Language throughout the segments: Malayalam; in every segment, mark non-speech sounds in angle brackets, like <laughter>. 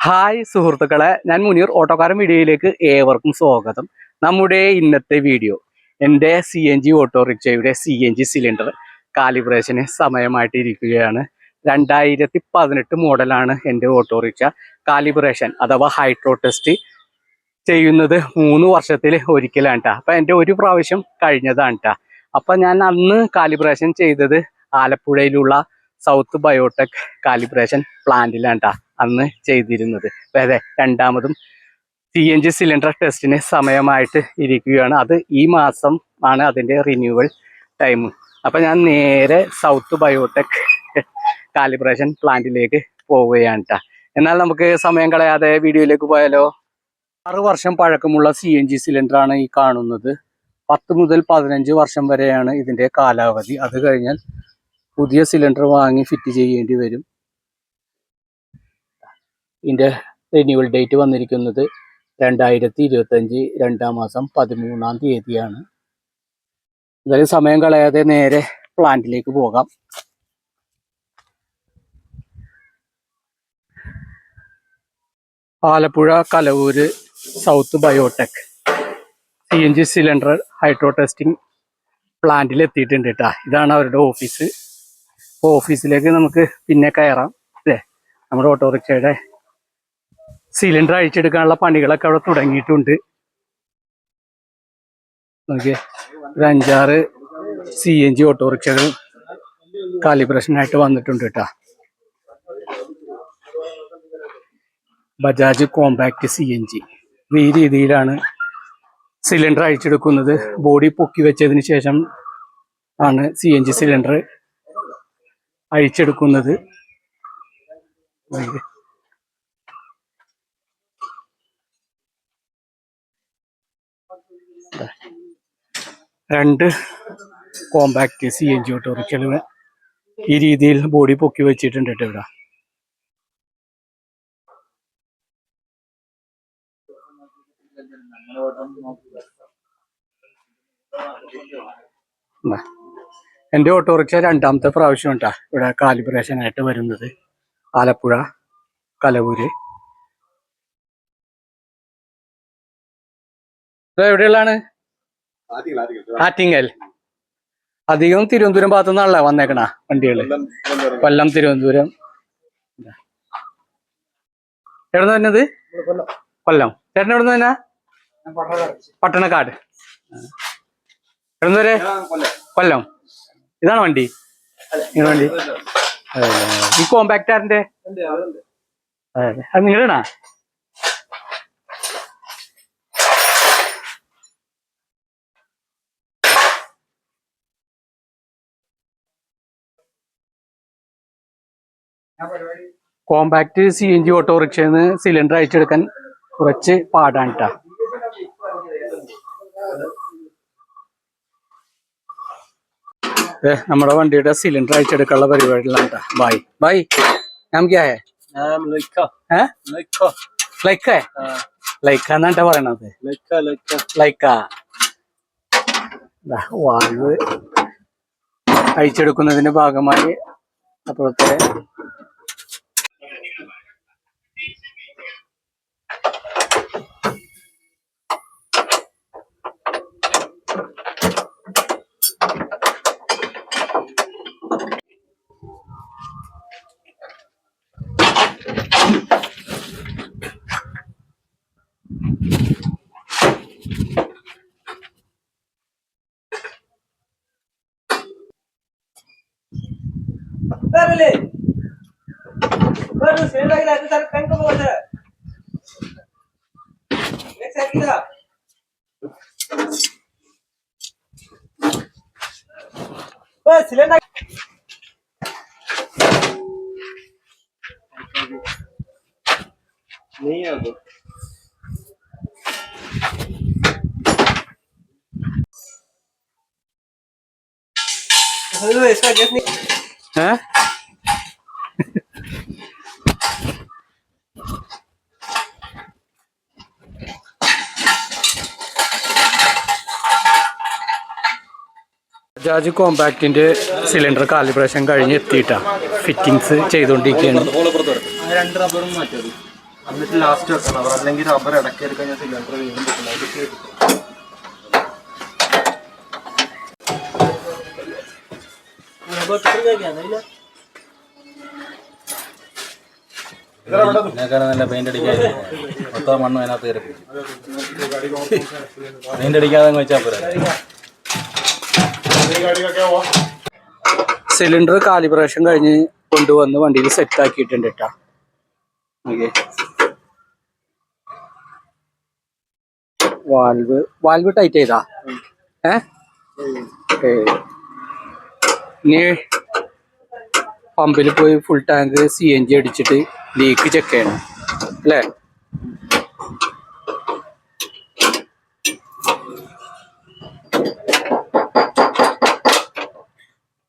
ഹായ് സുഹൃത്തുക്കളെ ഞാൻ മുനീർ ഓട്ടോക്കാരൻ വീഡിയോയിലേക്ക് ഏവർക്കും സ്വാഗതം. നമ്മുടെ ഇന്നത്തെ വീഡിയോ എന്റെ സി എൻ ജി ഓട്ടോറിക്ഷയുടെ സി എൻ ജി സിലിണ്ടർ കാലിബ്രേഷന് സമയമായിട്ടിരിക്കുകയാണ്. രണ്ടായിരത്തി പതിനെട്ട് മോഡലാണ് എന്റെ ഓട്ടോറിക്ഷ കാലിബ്രേഷൻ അഥവാ ഹൈഡ്രോ ടെസ്റ്റ് ചെയ്യുന്നത്. മൂന്ന് വർഷത്തിൽ ഒരിക്കലാണ് കേട്ടോ അപ്പം എന്റെ ഒരു പ്രാവശ്യം കഴിഞ്ഞതാണ് കേട്ടോ അപ്പം ഞാൻ അന്ന് കാലിബ്രേഷൻ ചെയ്തത് ആലപ്പുഴയിലുള്ള സൗത്ത് ബയോടെക് കാലിബ്രേഷൻ പ്ലാന്റിലാണ് കേട്ടോ അന്ന് ചെയ്തിരുന്നത്. അപ്പൊ അതെ രണ്ടാമതും സി എൻ ജി സിലിണ്ടർ ടെസ്റ്റിന് സമയമായിട്ട് ഇരിക്കുകയാണ്. അത് ഈ മാസം ആണ് അതിന്റെ റിന്യൂവൽ ടൈം അപ്പൊ ഞാൻ നേരെ സൗത്ത് ബയോടെക് കാലിബ്രേഷൻ പ്ലാന്റിലേക്ക് പോവുകയാണ് കേട്ടോ എന്നാൽ നമുക്ക് സമയം കളയാതെ വീഡിയോയിലേക്ക് പോയാലോ? ആറ് വർഷം പഴക്കമുള്ള സി എൻ ജി സിലിണ്ടറാണ് ഈ കാണുന്നത്. പത്ത് മുതൽ പതിനഞ്ച് വർഷം വരെയാണ് ഇതിന്റെ കാലാവധി. അത് കഴിഞ്ഞാൽ പുതിയ സിലിണ്ടർ വാങ്ങി ഫിറ്റ് ചെയ്യേണ്ടി വരും. ഇതിന്റെ റിന്യൂവൽ ഡേറ്റ് വന്നിരിക്കുന്നത് രണ്ടായിരത്തി ഇരുപത്തഞ്ച് രണ്ടാം മാസം പതിമൂന്നാം തീയതിയാണ്. ഇതായാലും സമയം കളയാതെ നേരെ പ്ലാന്റിലേക്ക് പോകാം. Alappuzha Kalavoor south biotech C N G cylinder hydro testing പ്ലാന്റിൽ എത്തിയിട്ടുണ്ട് കേട്ടാ ഇതാണ് അവരുടെ ഓഫീസ് അപ്പോൾ ഓഫീസിലേക്ക് നമുക്ക് പിന്നെ കയറാം അല്ലേ? നമ്മുടെ ഓട്ടോറിക്ഷയുടെ സിലിണ്ടർ അഴിച്ചെടുക്കാനുള്ള പണികളൊക്കെ അവിടെ തുടങ്ങിയിട്ടുണ്ട്. നോക്കിയേ ഒരു അഞ്ചാറ് സി എൻ ജി ഓട്ടോറിക്ഷകൾ കാലിബ്രേഷനായിട്ട് വന്നിട്ടുണ്ട് കേട്ടാ. Bajaj compact C N G ഈ രീതിയിലാണ് സിലിണ്ടർ അഴിച്ചെടുക്കുന്നത്. ബോഡി പൊക്കി വെച്ചതിന് ശേഷം ആണ് സി എൻ ജി സിലിണ്ടർ അഴിച്ചെടുക്കുന്നത് രണ്ട് കോമ്പാക്ട് സി എൻ ജി ഓട്ടോറിക്ഷകൾ ഈ രീതിയിൽ ബോഡി പൊക്കി വെച്ചിട്ടുണ്ട് കേട്ടോ ഇവിടെ ദാ. എന്റെ ഓട്ടോറിക്ഷ രണ്ടാമത്തെ പ്രാവശ്യം കേട്ടാ ഇവിടെ കാലിബ്രേഷനായിട്ട് വരുന്നത്. ആലപ്പുഴ കലവൂര്. എവിടെയുള്ളാണ് എവിടെയുള്ളതാണ്? ആറ്റിങ്ങൽ അധികം തിരുവനന്തപുരം ഭാഗത്തു നിന്നാണല്ലേ വന്നേക്കണ വണ്ടികൾ. കൊല്ലം തിരുവനന്തപുരം. എവിടെ നിന്ന് വരുന്നത്? കൊല്ലം. ചേട്ടൻ എവിടെ നിന്ന് തന്നെ പട്ടണക്കാട്. എവിടെ വരെ? കൊല്ലം. ഇതാണ് വണ്ടി. വണ്ടി. ഈ കോമ്പാക്ടാറിന്റെ അതെ. അതെ. അത് നിങ്ങളാണോ കോമ്പാക്ട് സി എൻ ജി ഓട്ടോറിക്ഷയിൽ നിന്ന് സിലിണ്ടർ അയച്ചെടുക്കാൻ കുറച്ച് പാടാണ് ട്ടാ ഏ നമ്മുടെ വണ്ടിയുടെ സിലിണ്ടർ അയച്ചെടുക്കാനുള്ള പരിപാടിയിലാണ് ബായ്. ബായ്. നാം ക്യാ ഹെ ലൈക്ക. ലൈക്ക. എന്നാട്ടാ പറയണത്. ലൈക്ക വാൾവ് അയച്ചെടുക്കുന്നതിന്റെ ഭാഗമായി അപ്പോഴത്തെ ಅದು ಸೇರಿದಾಗಿಲ್ಲ ಅದು ಸರ್ ಪೆನ್ ತಗೋ ಸರ್ ನೆಕ್ಸ್ಟ್ ಹಾಕಿದ ಸಿಲಿಂಡರ್ नहीं है वो हेलो इसका गैस नहीं है ബജാജ് കോമ്പാക്റ്റിന്റെ സിലിണ്ടർ കാലിബ്രേഷൻ കഴിഞ്ഞ് എത്തിയിട്ടാ. ഫിറ്റിങ്സ് ചെയ്തുകൊണ്ടിരിക്കുകയാണ് രണ്ട് റബ്ബറും മാറ്റത് എന്നിട്ട് ലാസ്റ്റ് വെക്കണം. അല്ലെങ്കിൽ റബ്ബർ ഇടയ്ക്ക് സിലിണ്ടർ വീണ്ടും നല്ല പെയിന്റ് അടിക്കാതെ മൊത്തം മണ്ണും അതിനകത്ത് കയറി പെയിന്റ് അടിക്കാതെ വെച്ചാൽ പോരാ? സിലിണ്ടർ കാലിബ്രേഷൻ കഴിഞ്ഞ് കൊണ്ടുവന്ന് വണ്ടിയിൽ സെറ്റ് ആക്കിയിട്ടുണ്ട് കേട്ടാ വാൽവ് വാൽവ് ടൈറ്റ് ചെയ്താ? ഏ? പമ്പിൽ പോയി full tank C N G അടിച്ചിട്ട് ലീക്ക് ചെക്ക് ചെയ്യണം. അല്ലേ?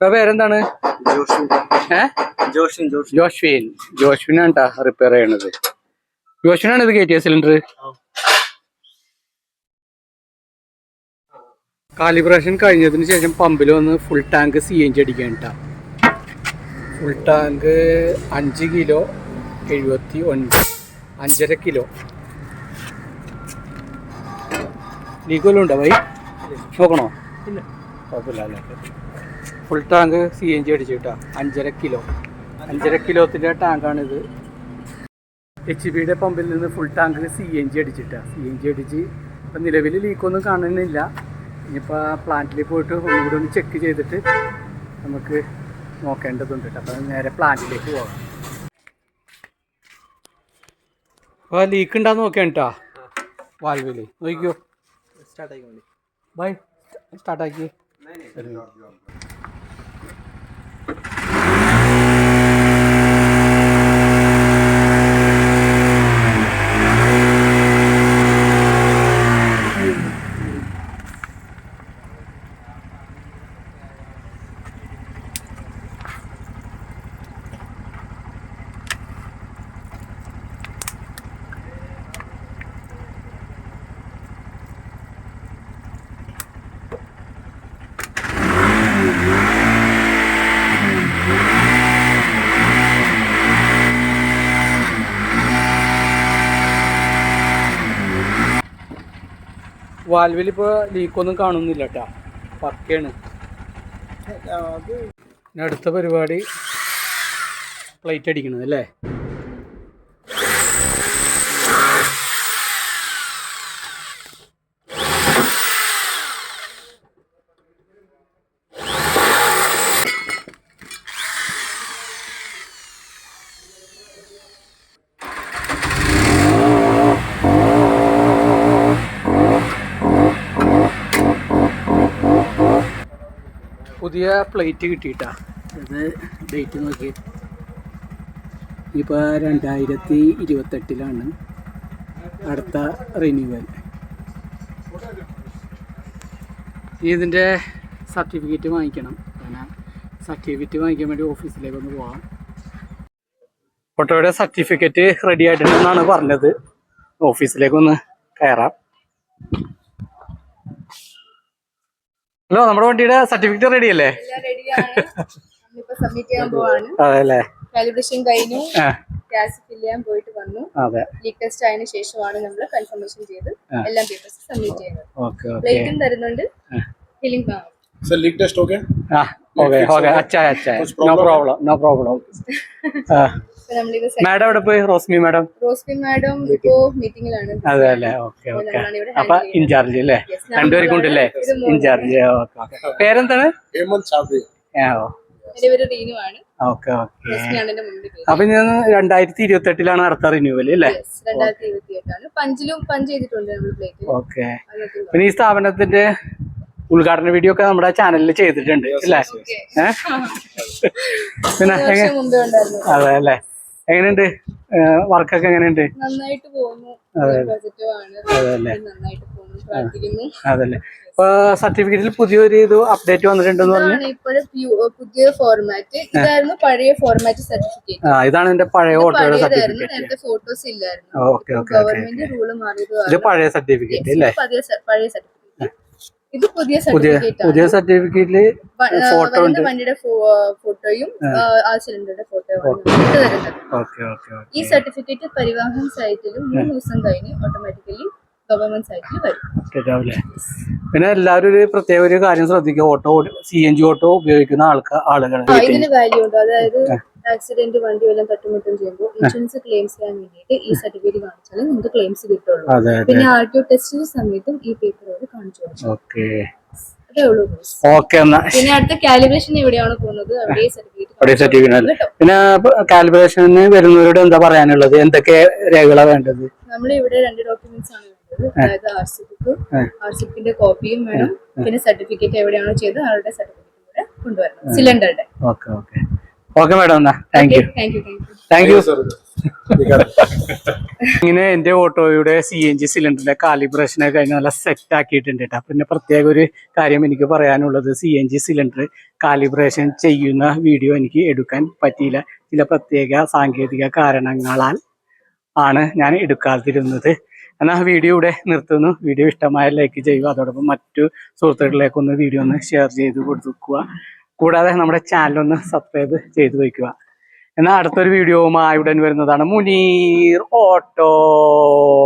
പേരെന്താണ്? ജോഷ്വിൻ. ജോഷ്വിനാണ് ട്ടാ റിപ്പയർ ചെയ്യണത്. ജോഷ്വിനാണ് ഇത് കയറ്റിയ സിലിണ്ടർ കാലിബ്രേഷൻ കഴിഞ്ഞതിന് ശേഷം പമ്പിൽ വന്ന് full tank C N G അടിക്കാൻ ഫുൾ ടാങ്ക് അഞ്ച് കിലോ എഴുപത്തി ഒൻപത് അഞ്ചര കിലോ ലീക്ക് വല്ലതും ഉണ്ടോ? വൈ? നോക്കണോ? കുഴപ്പമില്ല അല്ലേ? Full tank C N G അടിച്ചിട്ടാ. അഞ്ചര കിലോ. അഞ്ചര കിലോത്തിന്റെ ടാങ്കാണിത് എച്ച് ബിയുടെ പമ്പിൽ നിന്ന് full tank C N G അടിച്ചിട്ടാ. C N G അടിച്ച് ഇപ്പം നിലവിൽ ലീക്കൊന്നും കാണുന്നില്ല. ഇനിയിപ്പോൾ പ്ലാന്റിൽ പോയിട്ട് ഒന്നുകൂടി ഒന്ന് ചെക്ക് ചെയ്തിട്ട് നമുക്ക് നോക്കേണ്ടതുണ്ട് കേട്ടോ. അപ്പം നേരെ പ്ലാന്റിലേക്ക് പോകാം. അപ്പോൾ ലീക്ക് ഉണ്ടാന്ന് നോക്കിയാണ് കേട്ടോ വാൽവിൽ നോക്കിയോ സ്റ്റാർട്ട് ആയിക്കോളി ബൈ സ്റ്റാർട്ടാക്കി Thank you. വാൽവിൽ ഇപ്പോൾ ലീക്കൊന്നും കാണുന്നില്ല കേട്ടോ പക്കയാണ് അടുത്ത പരിപാടി പ്ലേറ്റ് അടിക്കണത് അല്ലേ? പുതിയ പ്ലേറ്റ് കിട്ടിയിട്ടാ. അത് ഡേറ്റ് നോക്കി ഇപ്പോൾ രണ്ടായിരത്തി ഇരുപത്തെട്ടിലാണ് അടുത്ത റിന്യൂവൽ ഇതിന്റെ സർട്ടിഫിക്കറ്റ് വാങ്ങിക്കണം. കാരണം സർട്ടിഫിക്കറ്റ് വാങ്ങിക്കാൻ വേണ്ടി ഓഫീസിലേക്ക് ഒന്ന് പോകാം ഓട്ടോയുടെ സർട്ടിഫിക്കറ്റ് റെഡി ആയിട്ടുണ്ടെന്നാണ് പറഞ്ഞത്. ഓഫീസിലേക്ക് ഒന്ന് കയറാം. ഹലോ നമ്മുടെ വണ്ടിയുടെ സർട്ടിഫിക്കറ്റ് റെഡി അല്ലേ? എല്ലാം റെഡിയാണ് നമ്മളിപ്പോ സബ്മിറ്റ് ചെയ്യാൻ പോവാണ്. അതെ അല്ലേ കാലിബ്രേഷൻ കഴിഞ്ഞു ഗ്യാസ് ഫില്ല് ചെയ്യാൻ പോയിട്ട് വന്നു. അതെ. ലീക്ക് ടെസ്റ്റ് ആയതിനു ശേഷമാണ് നമ്മൾ കൺഫർമേഷൻ ചെയ്ത് എല്ലാം പേപ്പേഴ്സ് സബ്മിറ്റ് ചെയ്യുന്നത്. Okay okay. പ്ലേറ്റും തരുന്നുണ്ട്. Filling sir leak test okay ആ ഓക്കെ ഓക്കെ അച്ഛാ അച്ഛാ നോ പ്രോബ്ലം നോ പ്രോബ്ലം നമ്മളിത് മാഡം എവിടെ പോയി? റോസ്മി മാഡം? റോസ്മി മാഡം ഇപ്പോ മീറ്റിംഗിലാണ് അതെ അല്ലേ? Okay okay. അപ്പൊ ഇൻചാർജ് അല്ലേ? രണ്ടുപേരും കൊണ്ടല്ലേ ഇൻചാർജ് ഓക്കെ ഓക്കെ. പേരെന്താണ്? ഹേമന്ത് ചാബി എന്റെ പേര് റീനു ആണ് ഓക്കെ. ഓക്കെ അപ്പൊ ഞാൻ രണ്ടായിരത്തി ഇരുപത്തി എട്ടിലാണ് അടുത്ത റിന്യൂവൽ അല്ലേ ഓക്കെ. പിന്നെ ഈ സ്ഥാപനത്തിന്റെ ഉദ്ഘാടന വീഡിയോ ഒക്കെ നമ്മുടെ ചാനലിൽ ചെയ്തിട്ടുണ്ട് അല്ലേ? <laughs> പിന്നെ അതെ അല്ലേ? എങ്ങനെയുണ്ട്? വർക്കൊക്കെ എങ്ങനെയുണ്ട്? നന്നായിട്ട് പോകുന്നു. അതല്ലേ. ഇപ്പൊ സർട്ടിഫിക്കറ്റിൽ പുതിയൊരു ഇത് അപ്ഡേറ്റ് വന്നിട്ടുണ്ടെന്ന് പറഞ്ഞു. പുതിയ ഫോർമാറ്റ് ഇതായിരുന്നു പഴയ ഫോർമാറ്റ് സർട്ടിഫിക്കറ്റ് ആ ഇതാണ് എന്റെ പഴയ ഫോട്ടോ സർട്ടിഫിക്കറ്റ് ഫോട്ടോസ് ഇല്ലായിരുന്നു. Okay okay okay government rule മാറിയത് പഴയ സർട്ടിഫിക്കറ്റ് അല്ലേ പഴയ സർട്ടിഫിക്കറ്റ് ഇത് പുതിയ പുതിയ സർട്ടിഫിക്കറ്റ് പുതിയ സർട്ടിഫിക്കറ്റിൽ ഫോട്ടോ ഉണ്ട്. വണ്ടിയുടെ ഫോട്ടോയും ആ. സിലിണ്ടറുടെ ഫോട്ടോയും ഈ സർട്ടിഫിക്കറ്റ് പരിവാഹൻ സൈറ്റിലും മൂന്ന് ദിവസം കഴിഞ്ഞ് ഓട്ടോമാറ്റിക്കലി ഗവൺമെന്റ് സൈറ്റിൽ വരും. പിന്നെ എല്ലാവരും ഒരു പ്രത്യേക ഒരു കാര്യം ശ്രദ്ധിക്കുക. Auto C N G auto ഉപയോഗിക്കുന്ന ആൾക്കാർ ആളുകൾ ഇതിന് വാല്യൂ ഉണ്ട്. അതായത് ആക്സിഡന്റ് വണ്ടി വല്ലതും തട്ടുമുട്ടും ചെയ്യുമ്പോൾ ഇൻഷുറൻസ് ക്ലെയിംസ് ചെയ്യാൻ വേണ്ടിയിട്ട് ഈ സർട്ടിഫിക്കറ്റ് കാണിച്ചാലേ നിങ്ങൾക്ക് ക്ലെയിംസ് കിട്ടുള്ളൂ. പിന്നെ ആർ ടി ഒ ടെസ്റ്റിന്റെ സമയത്തും ഈ പേപ്പർ കാണിച്ചു പിന്നെ അടുത്ത കാലിബ്രേഷൻ എവിടെയാണ് പോകുന്നത്. അവിടെ അവിടെ സർട്ടിഫിക്കറ്റ് പിന്നെ കാലിബ്രേഷന് വരുന്നവരോട് എന്താ പറയാനുള്ളത്? എന്തൊക്കെ രേഖകളാണ് വേണ്ടത്? നമ്മൾ ഇവിടെ രണ്ട് ഡോക്യുമെന്റ്സ് ആണ് വേണ്ടത്. അതായത് R C book R C ബുക്കിന്റെ കോപ്പിയും വേണം. പിന്നെ സർട്ടിഫിക്കറ്റ് എവിടെയാണോ ചെയ്തത് അവരുടെ സർട്ടിഫിക്കറ്റ് കൂടെ കൊണ്ടുവരണം. സിലിണ്ടറുടെ ഓക്കെ ഓക്കെ. ഓക്കെ മാഡം എന്നാ താങ്ക് യു താങ്ക് യു ഇങ്ങനെ എന്റെ ഓട്ടോയുടെ സി എൻ ജി സിലിണ്ടറിന്റെ കാലിബ്രേഷൻ ഒക്കെ കഴിഞ്ഞ് നല്ല സെറ്റ് ആക്കിയിട്ടുണ്ട് കേട്ടോ പിന്നെ പ്രത്യേക ഒരു കാര്യം എനിക്ക് പറയാനുള്ളത് C N G cylinder calibration ചെയ്യുന്ന വീഡിയോ എനിക്ക് എടുക്കാൻ പറ്റിയില്ല. ചില പ്രത്യേക സാങ്കേതിക കാരണങ്ങളാൽ ആണ് ഞാൻ എടുക്കാതിരുന്നത്. എന്നാൽ വീഡിയോ ഇവിടെ നിർത്തുന്നു. വീഡിയോ ഇഷ്ടമായ ലൈക്ക് ചെയ്യുക. അതോടൊപ്പം മറ്റു സുഹൃത്തുക്കളിലേക്കൊന്ന് വീഡിയോ ഒന്ന് ഷെയർ ചെയ്ത് കൊടുക്കുക. കൂടാതെ നമ്മുടെ ചാനലൊന്ന് സബ്സ്ക്രൈബ് ചെയ്തു വയ്ക്കുക എന്നാൽ അടുത്തൊരു വീഡിയോവുമായി ഉടൻ വരുന്നതാണ് മുനീർ ഓട്ടോക്കാരൻ